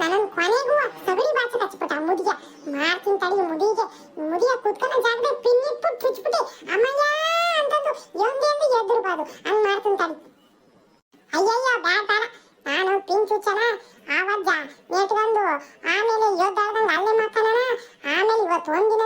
ನನ್ನ ಕೊನೆಗೂ ಸಗಣಿ ಬಾಚ ಕಚ್ಬಿಟ್ಟ ಆ ಮುದಿಗೆ ಮಾಡ್ತೀನಿ ತಡಿ ಮುದಿಗೆ ಮುದಿಯ ಕುತ್ಕೊಂಡ ಜಾಗದಾಗ ಪಿನ್ ಇಟ್ಬಿಟ್ಟು ಚುಚ್ಬಿಟ್ಟು ಅಮ್ಮಯ್ಯ! ಅಂತಂದು ಎಲ್ಲಿ ಎದ್ದಿರ್ಬಾರ್ದು ಹಂಗ್ ಮಾಡ್ತೀನಿ ತಡಿ. ಅಯ್ಯಯ್ಯ, ಬ್ಯಾಡ ಬೇಡ ನಾನು ಪಿನ್ ಚುಚ್ಚನ. ಆವಜ್ಜ. ನೆಟ್ಕೊಂಡು ಆಮೇಲೆ ಯೋದ್ದಾಡ್ದಂಗೆ ಅಲ್ಲೇ ಮಾತಾಡೋಣ. ಆಮೇಲೆ ಇವತ್ತು ಒಂದಿನ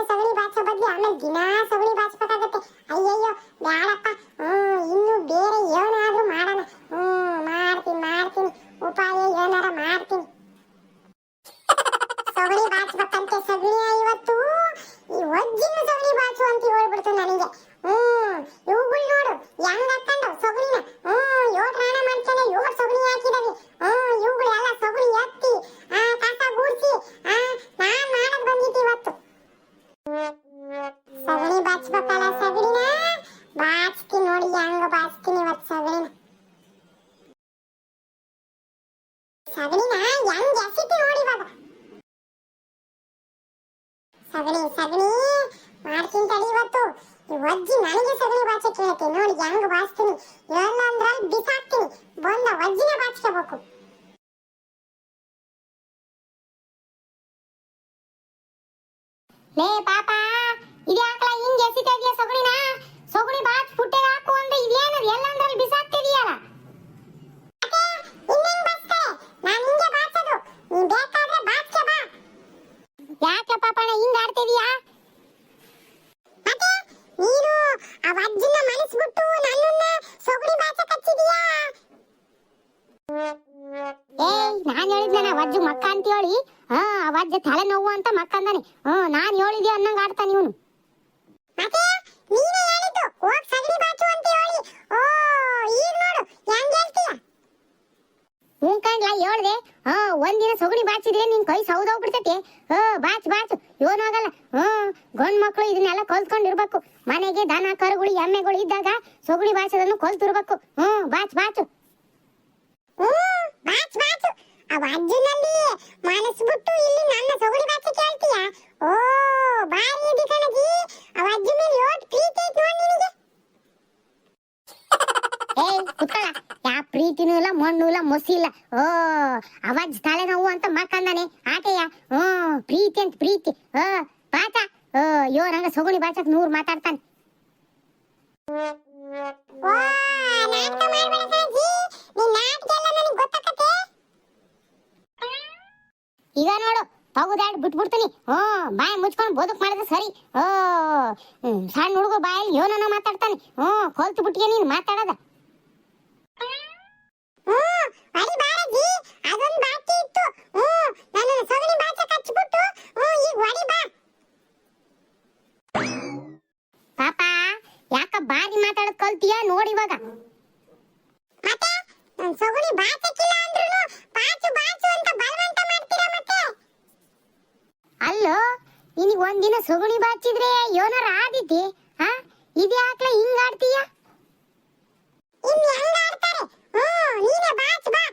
ಲೇ ಪಾಪ, ಇದ್ಯಾಕಲ ಹಿಂಗ್ ಎಸಿತಾ ಇದೆಯಾ ಸಗುಣಿನ ಸೊಗಣಿ ಬಾಚ್ ಪುಟ್ಟೆಗೆ ಹಾಕು ಅಂದ್ರೆ ಇದೇನದು ಎಲ್ಲಂದ್ರಲ್ಲಿ ಬಿಸಾಕ್ತಿದೀಯಲ್ಲ? ಬಾಚ್ಕೆ ಯಾಕೆ ಪಾಪಣ್ಣ, ಹಿಂಗ್ ಆಡ್ತಿದೀಯಾ? ನೀನು ಆ ಅಜ್ಜಿನ ಮನಸ್ಬಿಟ್ಟು ನನ್ನನ್ನ ಸೊಗಡಿ ಬಾಚ ಕಚ್ಚಿದೀಯಾ ಏಯ್, ನಾನ್ ಹೇಳಿದ್ನ ವಜ್ಜು ಮಕ್ಕ ಅಂತ ಹೇಳಿ ಹಾ ಆ ವಜ್ಜ ತಲೆ ನೋವು ಅಂತ ಮಕ್ಕಂದಾನೆ. ಹ್ಮ್ ನಾನ್ ಹೇಳಿದ್ಯ ಅನ್ನಂಗ್ ಆಡ್ತಾನೆ ಇವನು. ಮತ್ತೆ ನೀನೇ ಹೇಳಿದ್ದು ಹೋಗ್ ಸಗಣಿ ಬಾಚು ಅಂತ ಹೇಳಿ. ಓ ಈಗ ನೋಡು ಹೆಂಗ್ ಹೇಳ್ತೀಯ? ಹ್ಞೂ ಕಂಡ್ಲ ಹೇಳ್ದೆ. ಹಾ ಒಂದಿನ ಸಗಣಿ ಬಾಚಿದ್ರೆ ನಿನ್ ಕೈ ಸೌದೋಗ್ಬಿಡ್ತೈತಿ ಹಾ ಬಾಚ್ ಬಾಚ್. ಆಗಲ್ಲ. ಹ್ಮ್ ಗಂಡ್ ಮಕ್ಳು ಇದನ್ನೆಲ್ಲ ಕಲ್ತ್ಕೊಂಡಿರ್ಬೇಕು. ಮನೆಗೆ ದನ ಕರುಗಳು ಎಮ್ಮೆಗಳು ಇದ್ದಾಗ ಸಗಣಿ ಬಾಚದನ್ನು ಕಲ್ತಿರ್ಬೇಕು. ಹ್ಮ್ ಬಾಚ್ ಬಾಚ್. ಆ ಅಜ್ಜನಲ್ಲಿ ಮನಸ್ಬಿಟ್ಟು ಇಲ್ಲಿ ನನ್ನ ಸೊಗಡಿ ಬಾಚಿ ಕೇಳ್ತೀಯ? ಓ, ಬಾರಿ ಇದೆ ಕಣಜಿ. ಅವ ಅಜ್ಜ ಮೇಲೆ ಯೋಟ್ ಪ್ರೀತಿ ಐತಿ ನೋಡಿ ನಿನಗೆ. ಏಯ್, ಕುತ್ಕೊಳ್ಳ. ಯಾ ಪ್ರೀತಿನೂ ಇಲ್ಲ, ಮಣ್ಣು ಇಲ್ಲ, ಮೊಸಿ ಇಲ್ಲ. ಓ, ಅವಾಜ್ ತಲೆ ನೋವು ಅಂತ ಮಕ್ಕಂದಾನೆ ಆಟೆಯ ಹ್ಮ್ ಪ್ರೀತಿ ಅಂತ ಪ್ರೀತಿ. ಓ ಬಾಚ ಓ, ಯೋ, ನಂಗ ಸೊಗಣಿ ಬಾಚಕ್ ನೂರ್ ಮಾತಾಡ್ತಾನೆ. ಓ, ನಾಟಕ ಮಾಡ್ಬೇಡ ಕಣಜಿ. ನಿನ್ ನಾಟಕ ಎಲ್ಲ ನನಗೆ ಗೊತ್ತಾಕತ್ತೆ. ಈಗ ನೋಡು ತಗುದಾಡ್ ಬಿಟ್ಬಿಡ್ತೀನಿ. ಹ್ಮ್ ಬಾಯಿ ಮುಚ್ಕೊಂಡು ಬದುಕ್ ಮಾಡಿದ್ರೆ ಸರಿ. ಓ ಸಣ್ಣ ಹುಡುಗ ಬಾಯಲ್ಲಿ ಯೋನನ ಮಾತಾಡ್ತಾನೆ. ಹ್ಞೂ ಕೊಲ್ತು ಬಿಟ್ಟಿಗೆ ನೀನು ಮಾತಾಡದ. ಪಾಪ, ಯಾಕ ಬಾರಿ ಮಾತಾಡೋದ್ ಕಲ್ತೀಯ ನೋಡಿ ನನ್ ಸೊಗಡಿ ಬಾಚಕ್ಕಿಲ್ಲ ಅಂದ್ರೂ ಬಾಚು ಬಾಚು ಅಂತ ಬಲವಂತ ಅಲ್ಲೋ, ನಿನಗೆ ಒಂದಿನ ಸೊಗುಣಿ ಬಾಚಿದ್ರೆ ಯೋನರ ಆದಿತಿ ಹಾ ಇದು ಯಾಕ್ಲ ಹಿಂಗ್ ಆಡ್ತೀಯ? ಇನ್ ಹೆಂಗ್ ಆಡ್ತಾರೆ? ನೀನೇ ಬಾಚ್ ಬಾ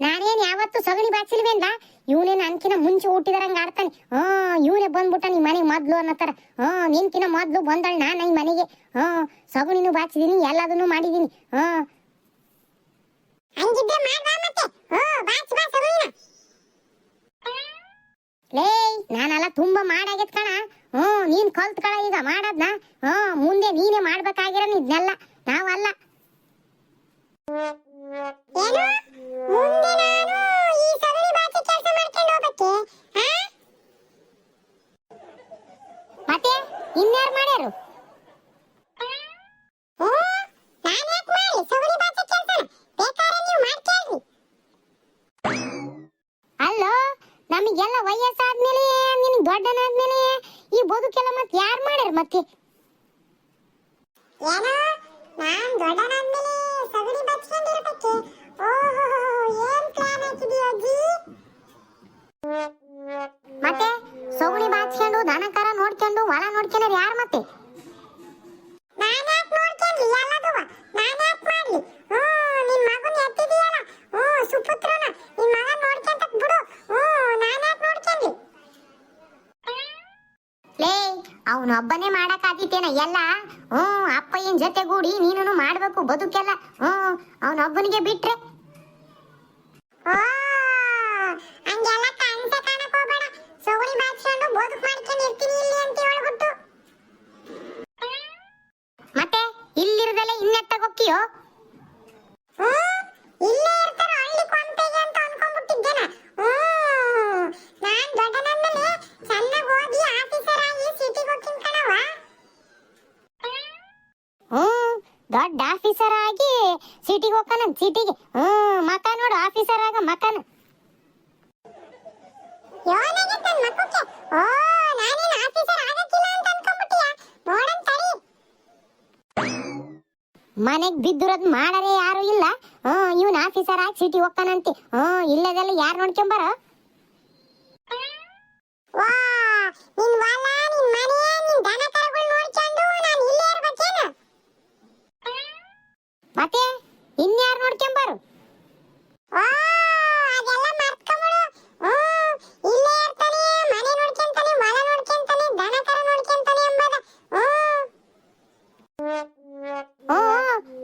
ನಾನೇನ್ ಯಾವತ್ತು ಸಗಣಿ ಬಾಚಿಲ್ವೇನ್ಲ ಇವನೇನ್ ಅನ್ಕಿನ ಮುಂಚೆ ಹುಟ್ಟಿದಾರಂಗ ಆಡ್ತಾನೆ. ಹಾ ಇವನೇ ಬಂದ್ಬಿಟ್ಟ ನಿಮ್ ಮನೆಗೆ ಮೊದ್ಲು ಅನ್ನತ್ತಾರ. ಹ್ಮ್ ನಿನ್ಕಿನ ಮೊದ್ಲು ಬಂದಳ ನಾನ್ ಈ ಮನೆಗೆ. ಹಾ ಸಗಣಿನು ಬಾಚಿದೀನಿ, ಎಲ್ಲದನ್ನು ಮಾಡಿದೀನಿ. ಹ್ಮ್ ಹಂಗಿದ್ದೆ ಮಾಡ್ಬಾ ಮತ್ತೆ. ಹ್ಮ್ ಬಾಚ್ ಬಾ ಸೊಗಡಿನ ಲೇ ನಾನೆಲ್ಲ ತುಂಬಾ ಮಾಡಾಗೈತ್ ಕಣ. ಹ್ಮ್ ನೀನ್ ಕಲ್ತ್ ಕಣ ಈಗ ಮಾಡದ್ನ? ಹ್ಮ್ ಮುಂದೆ ನೀನೇ ಮಾಡ್ಬೇಕಾಗಿರೋ ಇದನ್ನೆಲ್ಲ ನಾವಲ್ಲ. ಮತ್ತೆ ಇನ್ಯಾರು ಮಾಡ್ಯಾರು? ಅವನೊಬ್ಬನೇ ಮಾಡಕ್ ಆದಿತ್ತೇನ ಎಲ್ಲ? ಹ್ಮ್ ಅಪ್ಪಯ್ಯನ್ ಜೊತೆಗೂಡಿ ನೀನು ಮಾಡ್ಬೇಕು, ಬದುಕೆಲ್ಲ. ಹ್ಮ್ ಅವನೊಬ್ಬನಿಗೆ ಬಿಟ್ರೆ? ಓ ಇನ್ನೆತ್ತ ಕನ್ಸ ಕಾಣಕ್ ಹೋಗ್ಬೇಡ ಸಗುಣಿ ಬಾಚ್ಕೊಂಡು ಬದುಕು ಮಾಡ್ಕೊಂಡು ಇರ್ತೀನಿ ಇಲ್ಲಿ ಅಂತ ಹೇಳ್ಬಿಟ್ಟು ಮತ್ತೆ ಇಲ್ಲಿರದಲ್ಲೇ ಇನ್ನೆತ್ತಾಗೊಕ್ಕಿಯೋ ಹ್ಮ್, ಇಲ್ಲೇ ಇರ್ತಾರ ಹಳ್ಳಿ ಕೊಂಪೆಗೆ ಅಂತ ಅನ್ಕೊಂಡ್ಬಿಟ್ಟಿದ್ದೇನ ಹ್ಮ್ ನಾನ್ ದೊಡ್ಡನಂದಲೇ ಚೆನ್ನಾಗಿ ಓದಿ ಆಫೀಸರ್ ಆಗಿ ಸಿಟಿಗೆ ಹೋಗ್ತೀನಿ ಕಣವ ಹ್ಮ್ ದೊಡ್ಡ ಆಫೀಸರ್ ಆಗಿ ಸಿಟಿಗೆ ಹೋಗ್ತಾನ ಸಿಟಿಗೆ ಹ್ಮ್ ಮಕ ನೋಡು ಆಫೀಸರ್ ಆಗ ಮಕನ. ಮನೆಗ್ ಬಿದ್ದಿರೋದ್ ಮಾಡರೆ ಯಾರು ಇಲ್ಲ. ಹ್ಮ್, ಇವನ್ ಆಫೀಸರ್ ಆಗಿ ಸಿಟಿ ಹೋಗ್ತಾನಂತೆ. ಹ್ಮ್, ಇಲ್ಲದೆಲ್ಲ ಯಾರು ನೋಡ್ಕೊಂಬಾರ ವಾ, ನಿನ್ ಹೊಲ ಎಂಬುದ ಹ್ಮ್ ನೋಡ್ಕೊಂಬಾರು?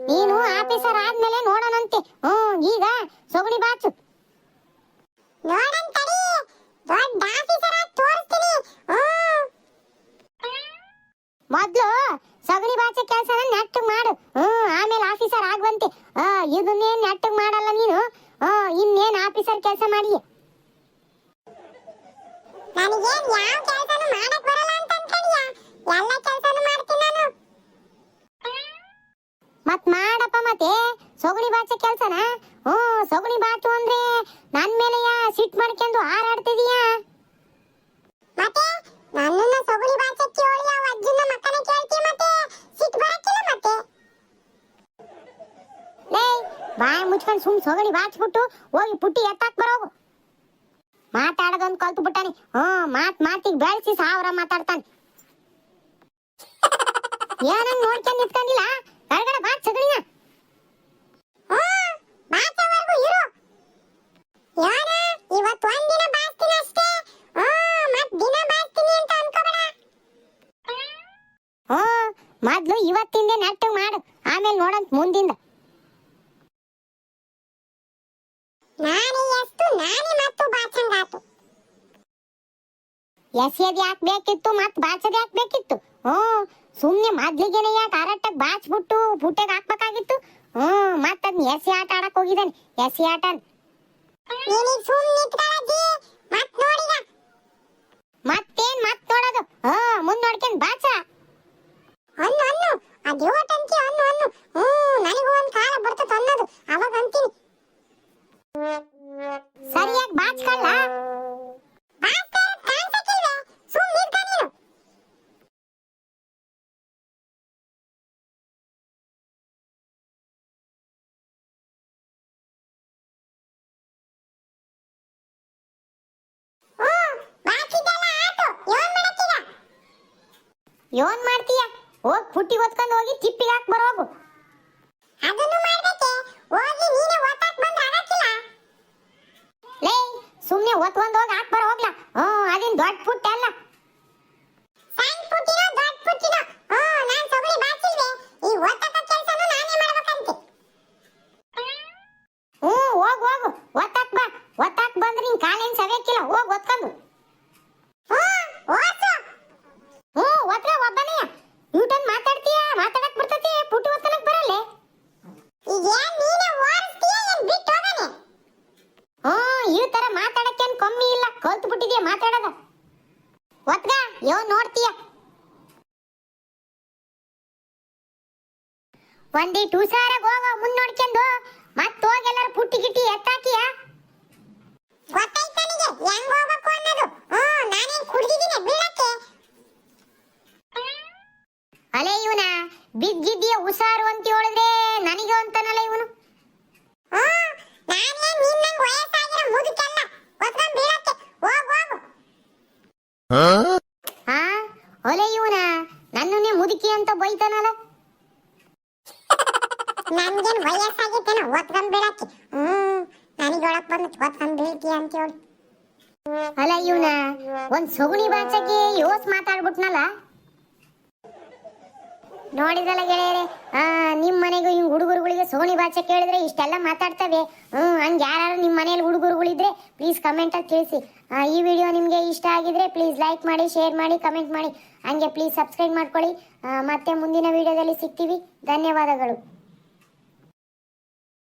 ನೀನು ಆಫೀಸರ್ ಆದ್ಮೇಲೆ ನೋಡೋಣಂತೆ. ಹ್ಮ್ ಈಗ ಸೊಗಣಿ ಬಾಚು. ಮೊದ್ಲು ಸಗಣಿ ಬಾಚೆ ಕೆಲಸನ ನೆಟ್ಟಗ್ ಮಾಡು ಹ್ಮ್ ಆಮೇಲೆ ಆಫೀಸರ್ ಆಗುವಂತೆ ಆ ಇದನ್ನೇನ್ ನೆಟ್ಟಗ್ ಮಾಡಲ್ಲ ನೀನು ಹ್ಮ್ ಇನ್ನೇನ್ ಆಫೀಸರ್ ಕೆಲಸ ಮಾಡಿ ನನಗೇನ್ ಯಾವ ಕೆಲಸನೂ ಮಾಡಕ್ ಬರಲ್ಲ ಅಂತ ಅನ್ಕೊಂಡಿಯಾ ಎಲ್ಲ ಕೆಲಸನೂ ಮಾಡ್ತೀನಿ ನಾನು ಮತ್ ಮಾಡಪ್ಪ ಮತ್ತೆ ಸೊಗಣಿ ಬಾಚ ಕೆಲ್ಸನ? ಹ್ಮ್ ಸೊಗಣಿ ಬಾಚು ಅಂದ್ರೆ ನನ್ ಮೇಲೆ ಯಾ ಸಿಟ್ ಮಾಡ್ಕೊಂಡು ಹಾರಾಡ್ತಿದೀಯಾ? ಮತ್ತೆ? ನನ್ನನ್ನ ಸೊಗಡಿ ಬಾಚಕ್ಕೆ ಹೇಳಿ ಆ ಅಜ್ಜನ ಮಕ್ಕನ ಕೇಳ್ತಿ ಮತ್ತೆ? ಸಿಟ್ಟು ಬರಕ್ಕಿಲ್ಲ ಮತ್ತೆ? ಲೇ ಬಾಯಿ ಮುಚ್ಕೊಂಡು ಸುಮ್ ಸೊಗಣಿ ಬಾಚ್ಬಿಟ್ಟು ಹೋಗಿ ಪುಟ್ಟಿ ಎತ್ತಾಕ್ ಬರೋಗು ಮಾತಾಡೋದೊಂದು ಕಲ್ತು ಬಿಟ್ಟಾನಿ. ಹ್ಞೂ ಮಾತ್ ಮಾತಿಗೆ ಬೆಳೆಸಿ ಸಾವಿರ ಮಾತಾಡ್ತಾನೆ. ಏನಂಗ್ ನೋಡ್ಕೊಂಡ್ ನಿಂತ್ಕೊಂಡಿಲ್ಲ? ಕೆಳಗಡೆ ಬಾಚ್ ಸಗಣಿನ. ಬಾಚೋವರೆಗೂ ಇರು. ಯೋನ ಇವತ್ತು ಒಂದಿನ ಬಾಚ್ತೀನಿ ಅಷ್ಟೇ. ಓ, ಮತ್ ದಿನ ಬಾಚ್ತೀನಿ ಅಂತ ಅನ್ಕೋಬೇಡ. ಓ, ಮೊದ್ಲು ಇವತ್ತಿಂದೆ ನಟ್ಟು ಮಾಡು. ಆಮೇಲೆ ನೋಡಂತ ಮುಂದಿಂದ. ನಾನೇ ಎಷ್ಟು, ನಾನೇ ಮತ್ತು ಬಾಚಂಗಾತು. ಎಸೆಯದ್ ಯಾಕೆ ಬೇಕಿತ್ತು ಮತ್ ಬಾಚದ್ ಯಾಕೆ ಬೇಕಿತ್ತು? ಓ, ಸುಮ್ನೆ ಮೊದ್ಲಿಗೆನೆ ಯಾಕೆ ಅರಟ್ಟಕ್ ಬಾಚ್ಬಿಟ್ಟು ಪುಟ್ಟೆಗೆ ಹಾಕ್ಬೇಕಾಗಿತ್ತು? ಹ್ಮ್ ಮತ್ತ ಅದ್ನ ಎಸೆ ಆಟ ಆಡಕ್ ಹೋಗಿದ್ದಾನೆ ಎಸಿ ಆಟ ನೀನೀಗ ಸುಮ್ ಮತ್ ಮತ್ತೇನ್ ಮತ್ ನೋಡೋದು? ಹಾ ಮುಂದ್ ನೋಡ್ಕೊಂಡ್ ಬಾಚ ಅನ್ನು ಅನ್ನು ಅದ್ ಯೋಟಂತಿ ಅನ್ನು ಅನ್ನು. ಹ್ಮ್ ನನಗೂ ಒಂದ್ ಕಾಲ ಬರ್ತದ ಅನ್ನೋದು ಅವಾಗ ಅಂತೀನಿ. ಸರಿಯಾಗಿ ಬಾಚ್ಕಲ್ಲ ಯೋನ್ ಮಾಡ್ತೀಯ ಹೋಗ್ ಪುಟ್ಟಿ ಹೊತ್ಕೊಂಡ್ ಹೋಗಿ ತಿಪ್ಪಿಗೆ ಹಾಕ್ ಬರೋಗು ಅದನ್ನು ಮಾಡ್ಬೇಕೆ? ಹೋಗಿ ನೀನೆ ಒತ್ತಾಕ್ ಬಂದ್ರೆ ಆಗಕ್ಕಿಲ್ಲ. ಲೇ ಸುಮ್ನೆ ಹೊತ್ಕೊಂಡ್ ಹೋಗಿ ಹಾಕ್ ಬರೋ ಹೋಗ್ಲಾ ಹ್ಮ್ ಅದೇನ್ ದೊಡ್ಡ ಪುಟ್ಟ ಅಲ್ಲ ಸಣ್ಣ ಪುಟ್ಟಿನೋ, ದೊಡ್ಡ ಪುಟ್ಟಿನೋ? ಹ್ಮ್, ನಾನ್ ಸೊಗಡಿ ಬಾಚಿಲ್ವೇ? ಈ ಒತ್ತಾಕ ಕೆಲ್ಸನೂ ನಾನೇ ಮಾಡ್ಬೇಕಂತೆ. ಹ್ಮ್ ಹೋಗ್ ಹೋಗು ಒತ್ತಾಕ್ ಬಾ ಒತ್ತಾಕ್ ಬಂದ್ರೆ ನಿನ್ ಕಾಲೇನ್ ಸವ್ಯಕ್ಕಿಲ್ಲ ಹೋಗ್ ಒತ್ಕೊಂಡು ಹ್ಮ್, ಓಡ್ಸು. ಹ್ಮ್ ಒತ್ರ ಒಬ್ಬನೇ ಯೂಟನ್ ಮಾತಾಡ್ತೀಯ ಮಾತಾಡಕ್ ಬರ್ತತಿ ಪುಟ್ಟಿ ಒತ್ತಲಕ್ ಬರಲ್ಲ ಈಗೇನ್ ನೀನೇ ಓಡಿಸ್ತೀಯ ಏನ್ ಬಿಟ್ಟು ಹೋಗನೆ? ಹ್ಮ್ ಈ ತರ ಮಾತಾಡಕ್ಕೇನ್ ಕಮ್ಮಿ ಇಲ್ಲ ಕಲ್ತು ಬಿಟ್ಟಿದ್ಯಾ ಮಾತಾಡದ ಒತ್ಗ ಯೋ ನೋಡ್ತೀಯ ಒಂದಿಟ್ಟು ಹುಷಾರಾಗ್ ಹೋಗ ಮುಂದ್ ನೋಡ್ಕೊಂಡು ಮತ್ತ ಹೋಗಿ ಎಲ್ಲರ ಪುಟ್ಟಿ ಗಿಟ್ಟಿ ಎತ್ತಾಕಿಯ ಗೊತ್ತಾಯ್ತ್ ನನಗೆ ಹೆಂಗ್ ಹೋಗ್ಬೇಕು ಅನ್ನೋದು. ಹ್ಮ್, ನಾನೇನ್ ಕುಡ್ದಿದ್ದೀನಿ ಬೀಳಕ್ಕೆ? ಅಲೆ ಇವನ ಬಿದ್ದಿದ್ದೀಯ ಹುಷಾರು ಅಂತ ಹೇಳಿದ್ರೆ ನನಗೆ ಅಂತಾನಲ್ಲ ಇವನು ಹ್ಮ್, ನಾನೇನ್ ನಿನ್ನಂಗ್ ವಯಸ್ಸಾಗಿರೋ ಮುದುಕಲ್ಲ. ಒತ್ಕೊಂಡ್ ಬೀಳಕ್ಕೆ. ಹೋಗ್ ಹೋಗು. ಆ ಒಲೆ ಇವನ ನನ್ನನ್ನೇ ಮುದುಕಿ ಅಂತ ಬೈತಾನಲ್ಲ. ನನ್ಗೇನ್ ವಯಸ್ಸಾಗಿತ್ತೇನೋ ಒತ್ಕೊಂಡ್ ಬಿಡಕ್ಕೆ ಹ್ಮ್, ನನಗೆ ಒಳಗ್ ಬಂದು ಒತ್ಕೊಂಡ್ ಬಿಳ್ತಿ ಅಂತ ಹೇಳಿ ಅಲ್ಲ ಇವನ ಒಂದ್ ಸೊಗುಣಿ ಬಾಚಕ್ಕೆ ಯೋಸ್ ಮಾತಾಡ್ಬಿಟ್ನಲ್ಲ. ನೋಡಿದ್ರಲ್ಲ ಗೆಳೆಯರೆ? ಆ ನಿಮ್ ಮನೆಗೂ ಹಿಂಗ್ ಹುಡುಗರುಗಳಿಗೆ ಸೋನಿ ಭಾಷೆ ಕೇಳಿದ್ರೆ ಇಷ್ಟೆಲ್ಲ ಮಾತಾಡ್ತವೆ. ಹ್ಮ್ ಹಂಗೆ ಯಾರು ನಿಮ್ಮ ಮನೇಲಿ ಹುಡುಗರುಗಳಿದ್ರೆ ಪ್ಲೀಸ್ ಕಮೆಂಟಲ್ಲಿ ತಿಳಿಸಿ. ಆ, ಈ ವಿಡಿಯೋ ನಿಮಗೆ ಇಷ್ಟ ಆಗಿದ್ರೆ ಪ್ಲೀಸ್ ಲೈಕ್ ಮಾಡಿ ಶೇರ್ ಮಾಡಿ ಕಮೆಂಟ್ ಮಾಡಿ. ಹಂಗೆ ಪ್ಲೀಸ್ ಸಬ್ಸ್ಕ್ರೈಬ್ ಮಾಡ್ಕೊಳ್ಳಿ. ಮತ್ತೆ ಮುಂದಿನ ವಿಡಿಯೋದಲ್ಲಿ ಸಿಗ್ತೀವಿ. ಧನ್ಯವಾದಗಳು.